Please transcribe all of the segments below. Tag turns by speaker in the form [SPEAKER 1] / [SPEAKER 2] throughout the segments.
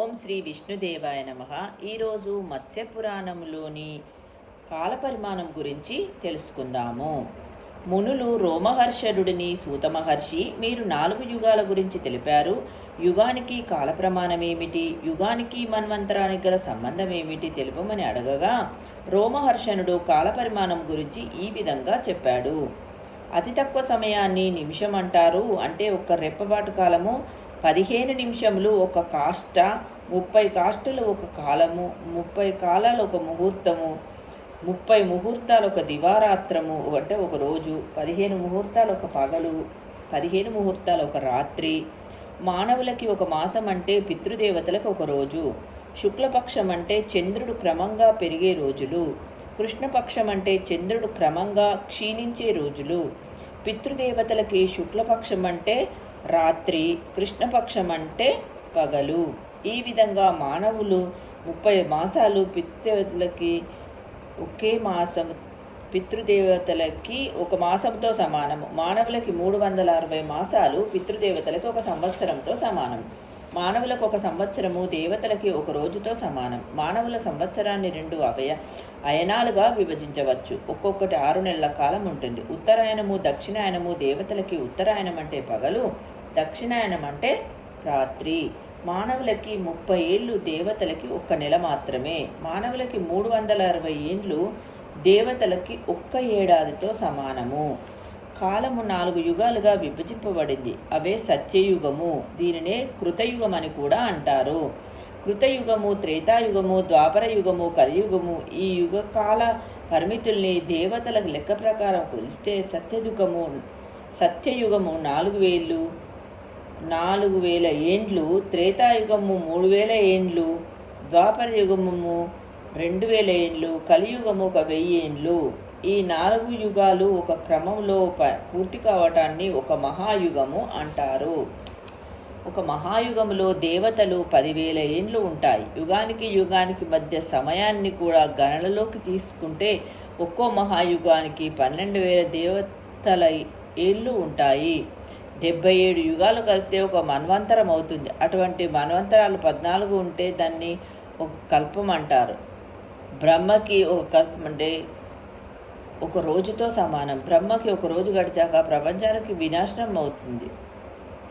[SPEAKER 1] ఓం శ్రీ విష్ణుదేవాయ నమ. ఈరోజు మత్స్య పురాణంలోని కాలపరిమాణం గురించి తెలుసుకుందాము. మునులు రోమహర్షడుడిని సూతమహర్షి మీరు నాలుగు యుగాల గురించి తెలిపారు. యుగానికి కాలప్రమాణం ఏమిటి? యుగానికి మన్వంతరానికి గల సంబంధం ఏమిటి తెలుపమని అడగగా రోమహర్షణుడు కాలపరిమాణం గురించి ఈ విధంగా చెప్పాడు. అతి తక్కువ సమయాన్ని నిమిషం అంటారు. అంటే ఒక్క రెప్పబాటు కాలము పదిహేను నిమిషములు ఒక కాష్ట ముప్పై కాష్టలు ఒక కాలము ముప్పై కాలాలు ఒక ముహూర్తము ముప్పై ముహూర్తాలు ఒక దివారాత్రము అంటే ఒక రోజు పదిహేను ముహూర్తాలు ఒక పగలు పదిహేను ముహూర్తాలు ఒక రాత్రి. మానవులకి ఒక మాసం అంటే పితృదేవతలకు ఒక రోజు. శుక్లపక్షం అంటే చంద్రుడు క్రమంగా పెరిగే రోజులు. కృష్ణపక్షం అంటే చంద్రుడు క్రమంగా క్షీణించే రోజులు. పితృదేవతలకి శుక్లపక్షం అంటే రాత్రి కృష్ణపక్షం అంటే పగలు. ఈ విధంగా మానవులు ముప్పై మాసాలు పితృదేవతలకి ఒకే మాసం పితృదేవతలకి ఒక మాసంతో సమానము మానవులకి మూడు వందల అరవై మాసాలు పితృదేవతలకి ఒక సంవత్సరంతో సమానం. మానవులకు ఒక సంవత్సరము దేవతలకి ఒక రోజుతో సమానం. మానవుల సంవత్సరాన్ని రెండు అవయ అయనాలుగా విభజించవచ్చు. ఒక్కొక్కటి ఆరు నెలల కాలం ఉంటుంది. ఉత్తరాయణము దక్షిణాయనము దేవతలకి ఉత్తరాయణం అంటే పగలు దక్షిణాయనం అంటే రాత్రి. మానవులకి ముప్పై ఏళ్ళు దేవతలకి ఒక్క నెల మాత్రమే. మానవులకి మూడు వందల అరవై ఏండ్లు దేవతలకి ఒక్క ఏడాదితో సమానము. కాలము నాలుగు యుగాలుగా విభజింపబడింది. అవే సత్యయుగము. దీనినే కృతయుగం అని కూడా అంటారు. కృతయుగము త్రేతాయుగము ద్వాపర యుగము కలియుగము ఈ యుగ కాల పరిమితుల్ని దేవతల లెక్క ప్రకారం కొలిస్తే సత్యయుగము సత్యయుగము నాలుగు వేలు నాలుగు వేల ఏండ్లు త్రేతాయుగము మూడు వేల ఏండ్లు ద్వాపర యుగము రెండు వేల ఏండ్లు కలియుగము ఒక వెయ్యి ఏండ్లు. ఈ నాలుగు యుగాలు ఒక క్రమంలో ప పూర్తి కావటాన్ని ఒక మహాయుగము అంటారు. ఒక మహాయుగములో దేవతలు పదివేల ఏండ్లు ఉంటాయి. యుగానికి యుగానికి మధ్య సమయాన్ని కూడా గణనలోకి తీసుకుంటే ఒక్కో మహాయుగానికి పన్నెండు వేల దేవతల ఏళ్ళు ఉంటాయి. డెబ్బై ఏడు యుగాలు కలిస్తే ఒక మన్వంతరం అవుతుంది. అటువంటి మన్వంతరాలు పద్నాలుగు ఉంటే దాన్ని ఒక కల్పం అంటారు. బ్రహ్మకి ఒక కల్పం అంటే ఒక రోజుతో సమానం. బ్రహ్మకి ఒక రోజు గడిచాక ప్రపంచానికి వినాశనం అవుతుంది.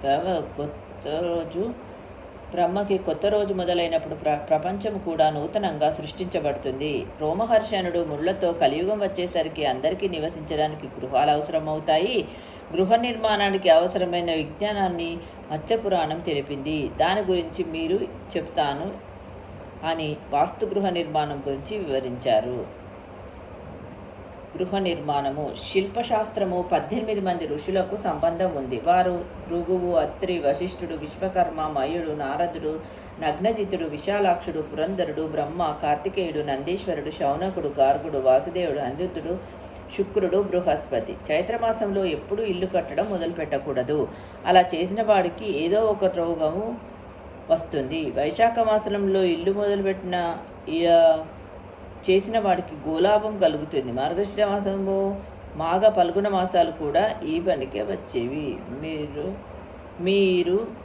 [SPEAKER 1] బ్రహ్మ కొత్త రోజు బ్రహ్మకి కొత్త రోజు మొదలైనప్పుడు ప్ర ప్రపంచం కూడా నూతనంగా సృష్టించబడుతుంది. రోమహర్షణుడు ముళ్ళతో కలియుగం వచ్చేసరికి అందరికీ నివసించడానికి గృహాలు అవసరమవుతాయి. గృహ నిర్మాణానికి అవసరమైన విజ్ఞానాన్ని మత్స్యపురాణం తెలిపింది. దాని గురించి మీరు చెప్తాను అని వాస్తు గృహ నిర్మాణం గురించి వివరించారు. గృహ నిర్మాణము శిల్పశాస్త్రము. పద్దెనిమిది మంది ఋషులకు సంబంధం ఉంది. వారు భృగువు అత్రి వశిష్ఠుడు విశ్వకర్మ మయుడు నారదుడు నగ్నజితుడు విశాలాక్షుడు పురంధరుడు బ్రహ్మ కార్తికేయుడు నందీశ్వరుడు శౌనకుడు గార్గుడు వాసుదేవుడు అందితుడు శుక్రుడు బృహస్పతి. చైత్రమాసంలో ఎప్పుడు ఇల్లు కట్టడం మొదలుపెట్టకూడదు. అలా చేసిన వాడికి ఏదో ఒక రోగము వస్తుంది. వైశాఖ మాసంలో ఇల్లు మొదలుపెట్టిన చేసిన వాడికి గోలాభం కలుగుతుంది. మార్గశిర మాసంలో మాఘ పల్గుణ మాసాలు కూడా ఈ పనికే వచ్చేవి. మీరు మీరు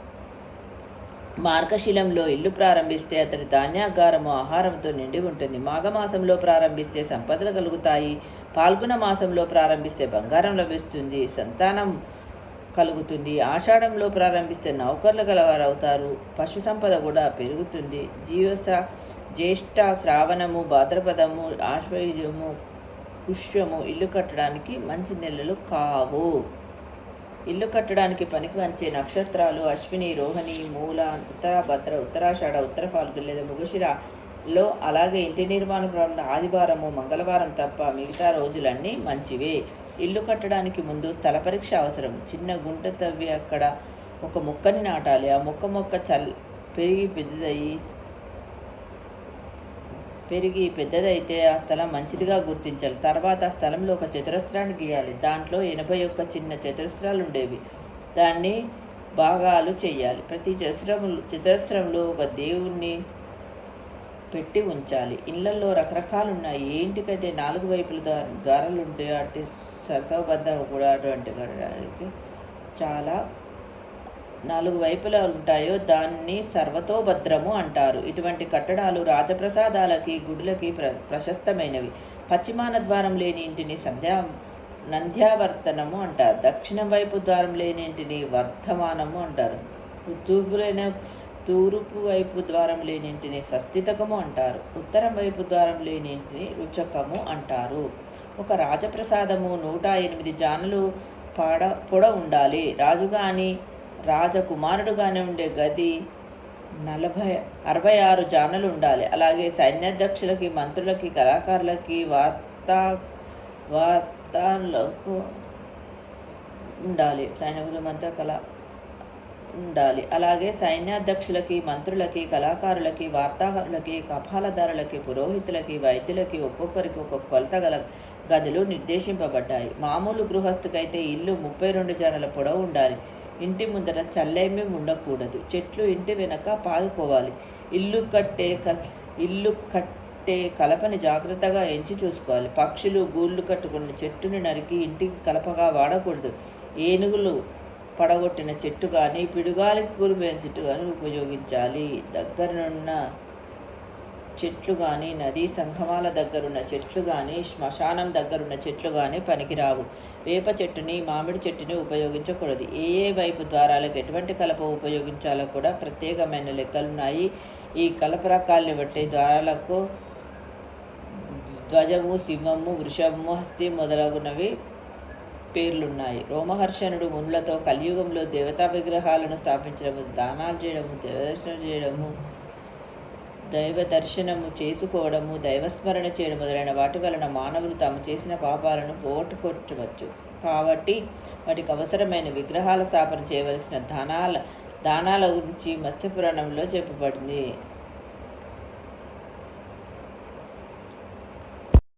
[SPEAKER 1] మార్గశిలంలో ఇల్లు ప్రారంభిస్తే అతడి ధాన్యాగారము ఆహారంతో నిండి ఉంటుంది. మాఘమాసంలో ప్రారంభిస్తే సంపదలు కలుగుతాయి. పాల్గొన మాసంలో ప్రారంభిస్తే బంగారం లభిస్తుంది. సంతానం కలుగుతుంది. ఆషాఢంలో ప్రారంభిస్తే నౌకర్లు గలవారు అవుతారు పశు సంపద కూడా పెరుగుతుంది. జీవస జ్యేష్ఠ శ్రావణము భాద్రపదము ఆశ్వయుజము పుష్యము ఇల్లు కట్టడానికి మంచి నెలలు కావు. ఇల్లు కట్టడానికి పనికి వచ్చే నక్షత్రాలు అశ్విని రోహిణి మూల ఉత్తరాభద్ర ఉత్తరాషాఢ ఉత్తర ఫాల్గు లేదా ముగుషిరలో అలాగే ఇంటి నిర్మాణ ప్రారంభ ఆదివారము మంగళవారం తప్ప మిగతా రోజులన్నీ మంచివే. ఇల్లు కట్టడానికి ముందు స్థల పరీక్ష అవసరం. చిన్న గుంట తవ్వి అక్కడ ఒక మొక్కని నాటాలి. ఆ మొక్క మొక్క చల్ పెరిగి పెద్దదయ్యి పెరిగి పెద్దదైతే ఆ స్థలం మంచిదిగా గుర్తించాలి. తర్వాత ఆ స్థలంలో ఒక చతురస్రాన్ని గీయాలి. దాంట్లో ఎనభై ఒక్క చిన్న చతురస్రాలు ఉండేవి దాన్ని భాగాలు చేయాలి ప్రతి చతురము చతురస్రంలో ఒక దేవుణ్ణి పెట్టి ఉంచాలి. ఇళ్ళలో రకరకాలు ఉన్నాయి ఏంటికైతే నాలుగు వైపుల దారాలు ఉంటాయి అటు సర్కబద్ధ కూడా అటువంటి చాలా నాలుగు వైపులా ఉంటాయో దాన్ని సర్వతోభద్రము అంటారు. ఇటువంటి కట్టడాలు రాజప్రసాదాలకి గుడులకి ప్ర ప్రశస్తమైనవి. పశ్చిమాన ద్వారం లేని ఇంటిని సంధ్యా నంద్యావర్తనము అంటారు. దక్షిణం వైపు ద్వారం లేని ఇంటిని వర్ధమానము అంటారు. తూర్పులైన తూర్పు వైపు ద్వారం లేని ఇంటిని స్వస్తితకము అంటారు. ఉత్తరం వైపు ద్వారం లేని ఇంటిని రుచకము అంటారు. ఒక రాజప్రసాదము నూట ఎనిమిది జానులు పాడ పొడ ఉండాలి. రాజు కానీ రాజకుమారుడుగానే ఉండే గది నలభై అరవై ఆరు జానలు ఉండాలి. అలాగే సైన్యాధ్యక్షులకి మంత్రులకి కళాకారులకి వార్తా వార్తలకు ఉండాలి. సైనికుల మధ్య కళ ఉండాలి. అలాగే సైన్యాధ్యక్షులకి మంత్రులకి కళాకారులకి వార్తాహరులకి కపాలదారులకి పురోహితులకి వైద్యులకి ఒక్కొక్కరికి ఒక్కొక్క కొలత గల గదులు నిర్దేశింపబడ్డాయి. మామూలు గృహస్థుకైతే ఇల్లు ముప్పై రెండు జనల పొడవు ఉండాలి. ఇంటి ముందర చల్లేమీ ఉండకూడదు. చెట్లు ఇంటి వెనక పాదుకోవాలి. ఇల్లు కట్టే క ఇల్లు కట్టే కలపని జాగ్రత్తగా ఎంచి చూసుకోవాలి. పక్షులు గూళ్ళు కట్టుకున్న చెట్టుని నరికి ఇంటికి కలపగా వాడకూడదు. ఏనుగులు పడగొట్టిన చెట్టు కానీ పిడుగాలికి కూలిపోయిన చెట్టు కానీ ఉపయోగించాలి. దగ్గరనున్న చెట్లు కానీ నదీ సంగమాల దగ్గరున్న చెట్లు కానీ శ్మశానం దగ్గరున్న చెట్లు కానీ పనికిరావు. వేప చెట్టుని మామిడి చెట్టుని ఉపయోగించకూడదు. ఏ ఏ వైపు ద్వారాలకు ఎటువంటి కలప ఉపయోగించాలో కూడా ప్రత్యేకమైన లెక్కలున్నాయి. ఈ కలప రకాల్ని బట్టి ద్వారాలకు ధ్వజము సింహము వృషభము హస్తి మొదలగునవి పేర్లున్నాయి. రోమహర్షణుడు మునులతో కలియుగంలో దేవతా విగ్రహాలను స్థాపించడము దానాలు చేయడము దేవదర్శనం చేయడము దైవ దర్శనము చేసుకోవడము దైవస్మరణ చేయడం మొదలైన వాటి వలన మానవులు తాము చేసిన పాపాలను పోగొట్టుకోవచ్చు కాబట్టి వాటికి అవసరమైన విగ్రహాల స్థాపన చేయవలసిన దానాల దానాల గురించి మత్స్యపురాణంలో చెప్పబడింది.